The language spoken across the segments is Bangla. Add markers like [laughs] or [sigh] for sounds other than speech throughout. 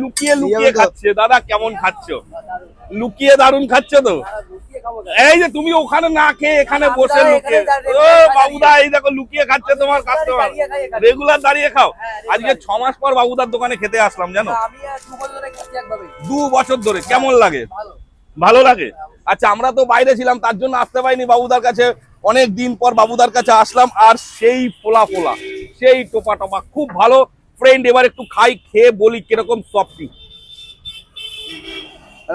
লুকিয়ে লুকিয়ে খাচ্ছে। দাদা কেমন খাচ্ছ? লুকিয়ে খাচ্ছ তো? এই যে তুমি ওখানে না খেয়ে এখানে বসে লুকিয়ে ও বাবুদা এই দেখো লুকিয়ে খাচ্ছে তোমার কাস্টমার। রেগুলার দাঁড়িয়ে খাও। হ্যাঁ, আজকে ছ মাস পর বাবুদার দোকানে খেতে আসলাম জানো? দু বছর ধরে। ধরে কেমন লাগে? ভালো। লাগে? আচ্ছা আমরা তো বাইরে ছিলাম তার জন্য আসতে পারিনি বাবুদার কাছে। অনেক দিন পর বাবুদার কাছে আসলাম আর সেই ফোলা ফোলা সেই টোপা টোপা খুব ভালো। ফ্রেন্ড এবার একটু খাই খেয়ে বলি কীরকম সফটি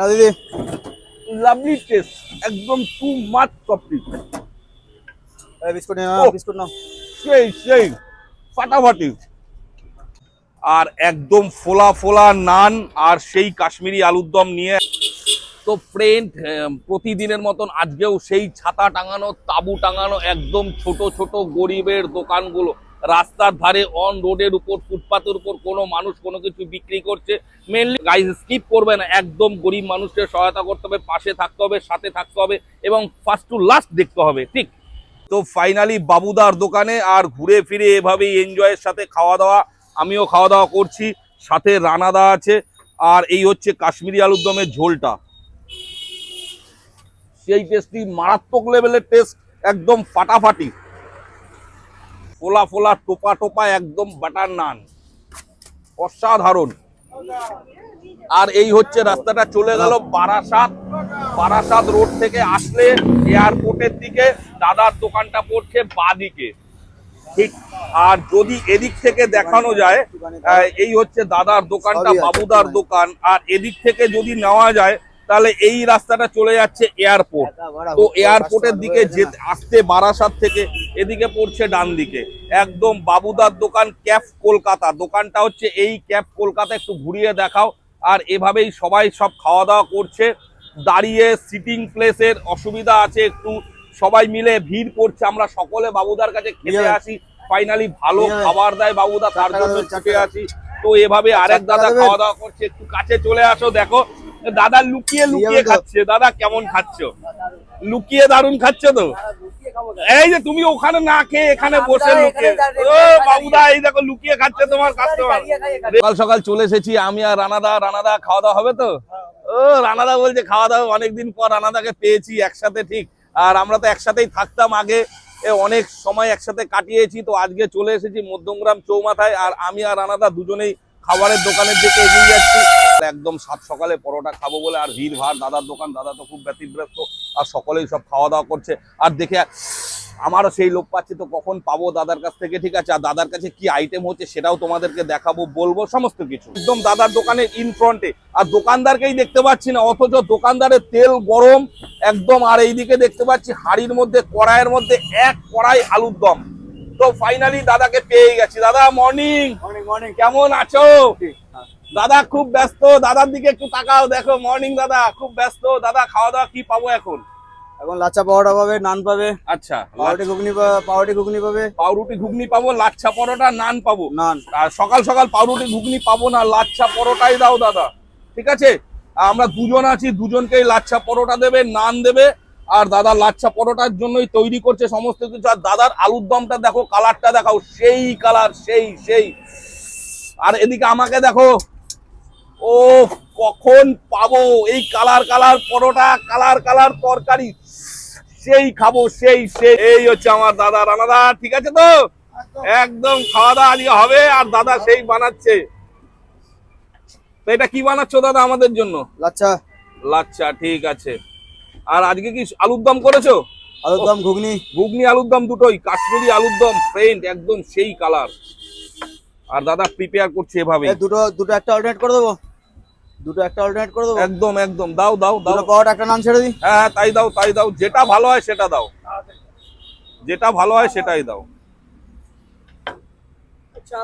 দিদি। লাভলি টেস্ট একদম টু মাচ সফটি বিস্কুট নাও বিস্কুট নাও। সেই সেই ফাটাফাটি। আর একদম ফোলা ফোলা নান আর সেই কাশ্মীরি আলুর দম নিয়ে। তো ফ্রেন্ড প্রতিদিনের মতন আজকেও সেই ছাতা টাঙানো তাবু টাঙানো একদম ছোট ছোট গরিবের দোকানগুলো। রাস্তার ধারে অন রোডের উপর, ফুটপাতের উপর কোনো মানুষ কোনো কিছু বিক্রি করছে। মেনলি গাইজ স্কিপ করবে না। একদম গরিব মানুষকে সহায়তা করতে হবে, পাশে থাকতে হবে, সাথে থাকতে হবে এবং ফার্স্ট টু লাস্ট দেখতে হবে, ঠিক? তো ফাইনালি বাবুদার দোকানে আর ঘুরে ফিরে এভাবেই এনজয়ের সাথে খাওয়া দাওয়া। আমিও খাওয়া দাওয়া করছি। সাথে রানাদা আছে। আর এই হচ্ছে কাশ্মীরি আলুর দমের ঝোলটা। সেই টেস্টটি মারাত্মক লেভেলের টেস্ট একদম ফাটাফাটি। ফোলা ফোলা টোপা টোপা একদম বাটার নান। অসাধারণ। আর এই হচ্ছে রাস্তাটা চলে গেল বারাসাত। বারাসাত রোড থেকে আসলে এয়ারপোর্টের দিকে দাদার দোকানটা পড়ছে বাদিকে। ঠিক আর যদি এদিক থেকে দেখানো যায় এই হচ্ছে দাদার দোকানটা বাবুদার দোকান। আর এদিক থেকে যদি নেওয়া যায় তাহলে এই রাস্তাটা চলে যাচ্ছে এয়ারপোর্ট তো এয়ারপোর্টের দিকে যেতে আসতে বারাসাত থেকে এদিকে পড়ছে ডান দিকে একদম বাবুদার দোকান ক্যাফ কলকাতা। দোকানটা হচ্ছে এই ক্যাফ কলকাতা একটু ঘুরিয়ে দেখাও। আর এভাবেই সবাই সব খাওয়া দাওয়া করছে। দাঁড়িয়ে সিটিং প্লেসের অসুবিধা আছে একটু। সবাই মিলে ভিড় করছে। আমরা সকলে বাবুদার কাছে খেতে আসি। ফাইনালি ভালো খাবার দেয় বাবুদা তার জন্য ছুটে টাকা। তো এভাবে আরেক দাদা খাওয়া দাওয়া করছে একটু কাছে চলে আসো দেখো। দাদা লুকিয়ে লুকিয়ে খাচ্ছে দাদা কেমন খাচ্ছ? লুকিয়ে দারুণ খাচ্ছ তো? এই যে তুমি ওখানে না খেয়ে এখানে বসে লুকিয়ে ও বাবুদা এই দেখো লুকিয়ে খাচ্ছে তোমার কাস্টমার। সকাল সকাল চলে এসেছি আমি আর রানাদা রানাদা খাওয়া দাওয়া হবে তো? ও রানাদা বলছে খাওয়া দাওয়া অনেকদিন পর রানাদাকে পেয়েছি একসাথে ঠিক। আর আমরা তো একসাথেই থাকতাম আগে। অনেক সময় একসাথে কাটিয়েছি, তো আজকে চলে এসেছি মধ্যমগ্রাম চৌমাথায় আর আমি আর আনাদা দুজনেই খাবারের দোকানের দিকে এগিয়ে যাচ্ছি। একদম সাত সকালে পরোটা খাব বলে আর ভিড় ভাড়, দাদার দোকান, দাদা তো খুব ব্যতিব্যস্ত, আর সকলেই সব খাওয়া দাওয়া করছে। আর দেখে আমারও সেই লোক পাচ্ছি তো কখন পাবো দাদার কাছ থেকে ঠিক আছে? আর দাদার কাছে কি আইটেম হচ্ছে সেটাও তোমাদেরকে দেখাবো বলব সমস্ত কিছু। একদম দাদার দোকানের ইন ফ্রন্টে আর দোকানদারকেই দেখতে পাচ্ছি না অথচ দোকানদারের তেল গরম একদম আর এইদিকে দেখতে পাচ্ছি হাড়ির মধ্যে কড়াইয়ের মধ্যে এক কড়াই আলুর দম। তো ফাইনালি দাদাকে পেয়ে গেছি। দাদা মর্নিং মর্নিং মর্নিং কেমন আছো? দাদা খুব ব্যস্ত। দাদার দিকে একটু তাকাও দেখো মর্নিং দাদা খুব ব্যস্ত। দাদা খাওয়া দাওয়া কি পাবো এখন? এখন লাচ্চা পাওয়াটা পাবে নান পাবে। আচ্ছা পাউরুটি ঘুগনি পাউরুটি ঘুগনি পাবে। পাউরুটি ঘুগনি পাবো লাচ্ছা পরোটা নান পাবো। নান। আর সকাল সকাল পাউরুটি ঘুগনি পাবো না লাচ্ছা পরোটাই দাও দাদা। ঠিক আছে? আমরা দুজন আছি দুজনকেই লাচ্ছা পরোটা দেবে নান দেবে। আর দাদা লাচ্ছা পরোটার জন্যই তৈরি করছে সমস্ত কিছু। আর দাদার আলুর দমটা দেখো কালারটা দেখাও সেই কালার সেই সেই। আর এদিকে আমাকে দেখো। ও কখন পাবো? এই কালার কালার পরোটা কালার কালার তরকারি। সেই খাব সেই সেই। এই হচ্ছে আমার দাদা রানাদা ঠিক আছে তো? একদম। খাওয়া দাওয়া আজকে হবে আর দাদা সেই বানাচ্ছে। তো এটা কি বানাচ্ছো দাদা আমাদের জন্য? লাচ্ছা। লাচ্ছা ঠিক আছে। আর আজকে কি আলুর দম করেছ? আলুর দম ঘুগনি। ঘুগনি আলুর দম দুটোই কাশ্মীরি আলুর দম ফ্রেন্ড একদম সেই কালার। আর দাদা প্রিপেয়ার করছে এভাবে দুটো দুটো একটা অল্টারনেট করে দেবো। দুটো একটা অল্টারনেট করে দেবো? একদম একদম। দাও দাও দাও। দুটো পাওয়াটা একটা নান ছেড়ে দিই? হ্যাঁ হ্যাঁ, তাই দাও তাই দাও। যেটা ভালো হয় সেটা দাও। যেটা ভালো হয় সেটাই দাও। আচ্ছা,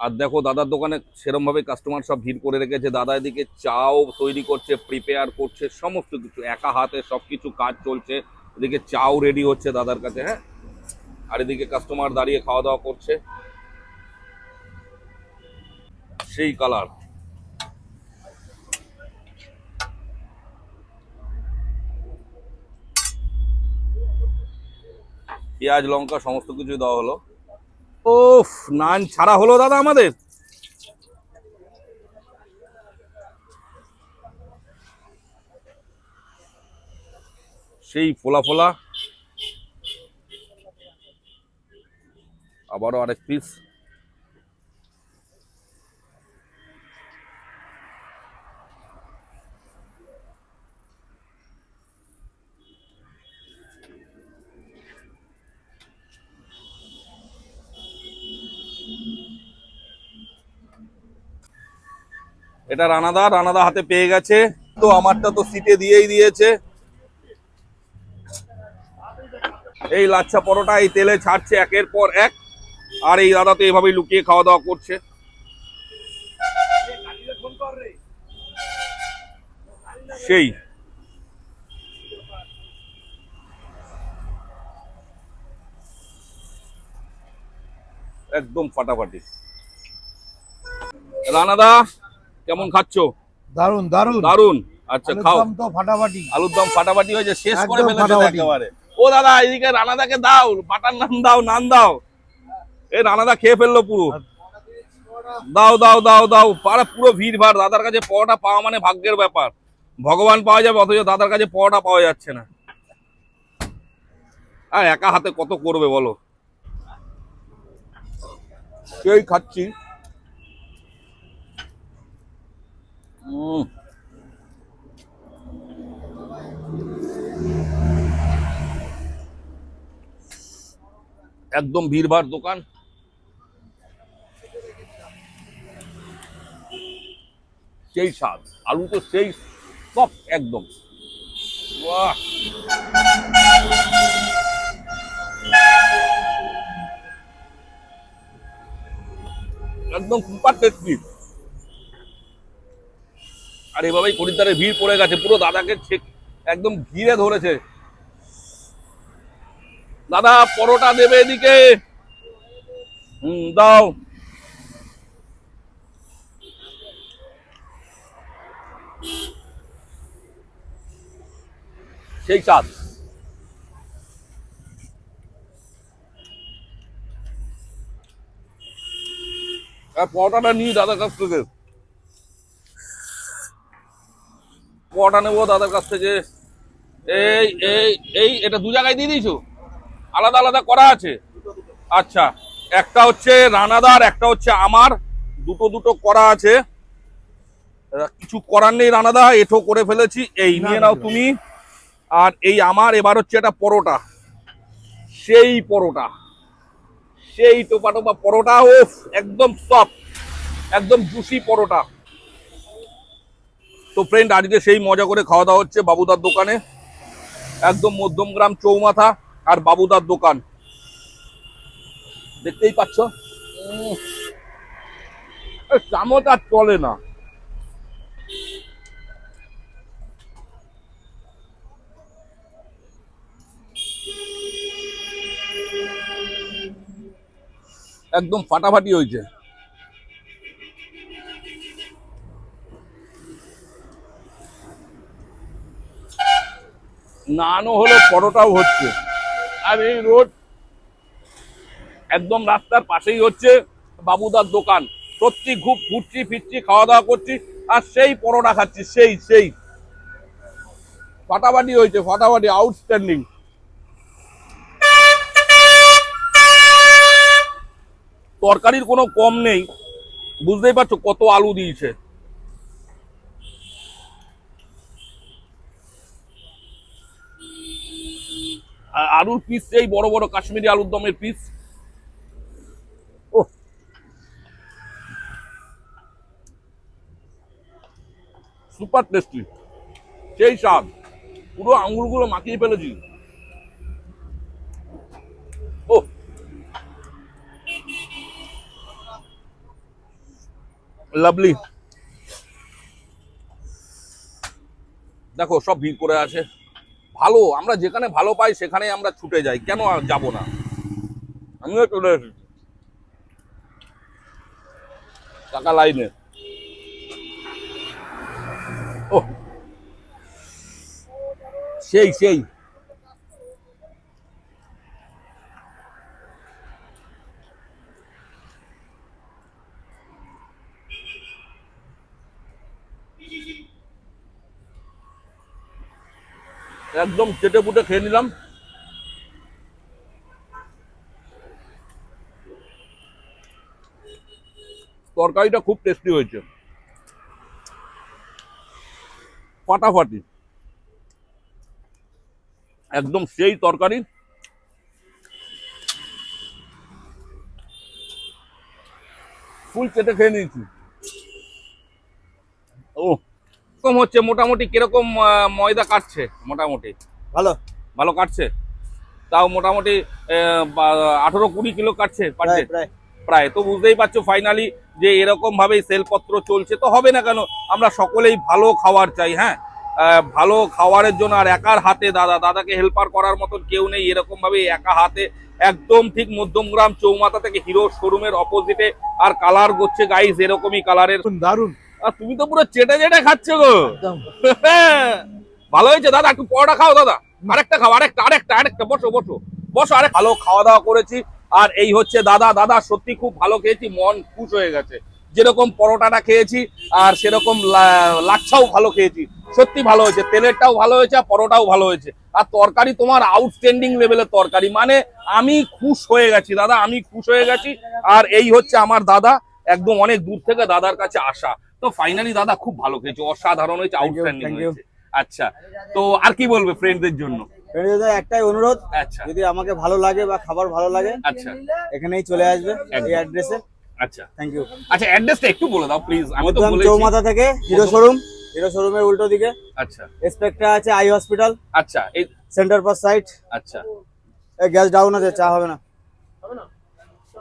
আর দেখো দাদার দোকানে সেরম ভাবে কাস্টমার সব ভিড় করে রেখেছে। দাদা এদিকে চাও তৈরি করছে প্রিপেয়ার করছে সমস্ত কিছু। একা হাতে সবকিছু কাজ চলছে। এদিকে চাও রেডি হচ্ছে দাদার কাছে হ্যাঁ? আর এদিকে কাস্টমার দাঁড়িয়ে খাওয়া দাওয়া করছে। সেই কালার পেঁয়াজ লঙ্কা সমস্ত কিছু দেওয়া হলো। ও নান ছাড়া হলো দাদা আমাদের। সেই ফোলা ফোলা। আবারও আরেক পিস এটা রানাদা রানাদা হাতে পেয়ে গেছে। তো আমারটা তো সিটে দিয়েই দিয়েছে। এই লাচ্ছা পরোটা, এই তেলে ছাড়ছে একের পর এক। আর এই দাদা তো এভাবেই লুকিয়ে খাওয়া দাওয়া করছে। সেই। একদম ফাটাফাটি। রানাদা কেমন খাচ্ছো? দারুণ দারুণ দারুণ আচ্ছা খাও। তো ফাটাফাটি। আলুর দম ফাটাফাটি হয়েছে শেষ করে ফেলেছে একেবারে। ও দাদা এদিকে রানাদাকে দাও বাটার নান দাও নান দাও। এ রানাদা খেয়ে ফেলল পুরো। দাও দাও দাও দাও। পারে পুরো ভিড় ভাড় দাদার কাছে পাওয়াটা পাওয়া মানে ভাগ্যের ব্যাপার। ভগবান পাওয়া যাবে অথচ দাদার কাছে পাওয়াটা পাওয়া যাচ্ছে না। আর একা হাতে কত করবে বলো? সেই খাচ্ছি। একদম ভিড়ভাড় দোকান। সেই স্বাদ আলু তো সেই সব একদম। একদম সুপার টেস্টি আর এভাবেই খরিদ্দারের ভিড় পড়ে গেছে। পুরো দাদাকে একদম ঘিরে ধরেছে। দাদা, পরোটা দেবে এদিকে। হুম, দাও। সেই চাঁদ পরোটাটা নিই দাদার কাছ থেকে। পরোটা নেব দাদার কাছ থেকে। এই এই এই এটা দু জায়গায় দিয়ে দিয়েছ? আলাদা আলাদা করা আছে? আচ্ছা একটা হচ্ছে রানাদার একটা হচ্ছে আমার। দুটো দুটো করা আছে। কিছু করার নেই রানাদা এঠো করে ফেলেছি। এই নিয়ে নাও তুমি। আর এই আমার এবার হচ্ছে এটা পরোটা। সেই পরোটা। সেই টোপা টোপা পরোটা ও একদম সফট একদম জুসি পরোটা। তো ফ্রেন্ড আজকে সেই মজা করে খাওয়া দাওয়া হচ্ছে বাবুদার দোকানে। একদম মধ্যমগ্রাম চৌমাথা আর বাবুদার দোকান। দেখতেই পাচ্ছ? চামচ আর চলে না। একদম ফাটাফাটি হয়েছে। নানও হলো, পরোটাও হচ্ছে। আর এই রোড একদম রাস্তার পাশেই হচ্ছে বাবুদার দোকান। সত্যি খুব ঘুরছি, ফিরছি খাওয়া দাওয়া করছি, আর সেই পরোটা খাচ্ছি, সেই সেই। ফাটাফাটি হয়েছে, ফাটাফাটি আউটস্ট্যান্ডিং তরকারির কোনো কম নেই। বুঝতেই পারছ কত আলু দিয়েছে আর আলুর পিস এই বড় বড় কাশ্মীরি আলুর দমের পিস ও সুপার টেস্টি সেই স্বাদ। পুরো আঙুলগুলো মাখিয়ে ফেলেছি। ও লাভলি দেখো সব ভিড় করে আছে। ভালো, আমরা যেখানে ভালো পাই সেখানে আমরা ছুটে যাই, কেন যাব না? আমিও চলে এসেছি। টাকা লাইনে। ও সেই সেই। একদম চেটে পুটে খেয়ে নিলাম। তরকারিটা খুব টেস্টি হয়েছে। ফাটাফাটি। একদম সেই তরকারি। ফুল চেটে খেয়ে নিয়েছি ও কম হচ্ছে মোটামুটি কীরকম ময়দা কাটছে? মোটামুটি। ভালো। ভালো কাটছে? তাও মোটামুটি আঠারো কুড়ি কিলো কাটছে প্রায় প্রায়। প্রায়। তো বুঝতেই পারছ ফাইনালি যে এরকম ভাবেই সেলপত্র চলছে। তো হবে না কেন? আমরা সকলেই ভালো খাবার চাই হ্যাঁ? ভালো খাওয়ারের জন্য আর একার হাতে দাদা দাদাকে হেল্পার করার মতন কেউ নেই। এরকম ভাবে একা হাতে একদম ঠিক মধ্যমগ্রাম চৌমাথা থেকে হিরো শোরুমের অপোজিটে আর কালার করছে গাইস এরকমই কালারের আর তুমি তো পুরো চেটে চেটে খাচ্ছ গো। [laughs] ভালো হয়েছে দাদা একটু পরোটা খাও দাদা। আরেকটা খাও আরেকটা আরেকটা আরেকটা বসো বসো। বসো আরে ভালো খাওয়া দাওয়া করেছি। আর এই হচ্ছে দাদা দাদা সত্যি খুব ভালো খেয়েছি মন খুশ হয়ে গেছে। যেরকম পরোটাটা খেয়েছি আর সেরকম লাচ্ছাও ভালো খেয়েছি। সত্যি ভালো হয়েছে তেলেরটাও ভালো হয়েছে আর পরোটাও ভালো হয়েছে। আর তরকারি তোমার আউটস্ট্যান্ডিং লেভেলের তরকারি। মানে আমি খুশ হয়ে গেছি দাদা আমি খুশ হয়ে গেছি। আর এই হচ্ছে আমার দাদা একদম অনেক দূর থেকে দাদার কাছে আসা। তো ফাইনালি দাদা খুব ভালো খেয়েছে অসাধারণ হয়েছে আউটস্ট্যান্ডিং হয়েছে। আচ্ছা তো আর কি বলবে ফ্রেন্ডদের জন্য? একটাই অনুরোধ আচ্ছা। যদি আমাকে ভালো লাগে বা খাবার ভালো লাগে আচ্ছা। এখানেই চলে আসবে। এই অ্যাড্রেসে আচ্ছা। থ্যাংক ইউ আচ্ছা অ্যাড্রেসটা একটু বলে দাও প্লিজ আমি তো মধ্যম বলেছি। চৌমাথা থেকে হিরো শোরুম হিরো শোরুমের উল্টো দিকে। আচ্ছা। স্পেক্ট্রা আছে আই হসপিটাল আচ্ছা এই সেন্টার পাস সাইট আচ্ছা। গ্যাস ডাউন আছে চা হবে না।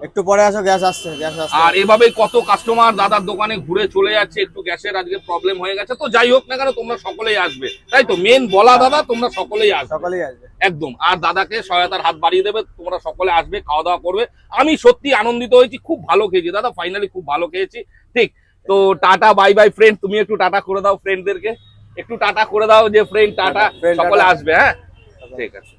একটু পরে আসো গ্যাস আসছে গ্যাস আসছে। আর এভাবে কত কাস্টমার দাদার দোকানে ঘুরে চলে যাচ্ছে একটু গ্যাসের আজকে প্রবলেম হয়ে গেছে। তো যাই হোক না কেন তোমরা সকলেই আসবে। তাই তো? মেন বলা দাদা তোমরা সকলেই আসবে। সকালেই আসবে। একদম। আর দাদাকে সহায়তার হাত বাড়িয়ে দেবে তোমরা সকলে আসবে খাওয়া দাওয়া করবে। আমি সত্যি আনন্দিত হয়েছি খুব ভালো খেয়েছি। দাদা ফাইনালি খুব ভালো খেয়েছি। ঠিক তো টাটা বাই বাই ফ্রেন্ড তুমি একটু টাটা করে দাও ফ্রেন্ডদেরকে একটু টাটা করে দাও যে ফ্রেন্ড টাটা। সকলে আসবে হ্যাঁ? ঠিক আছে।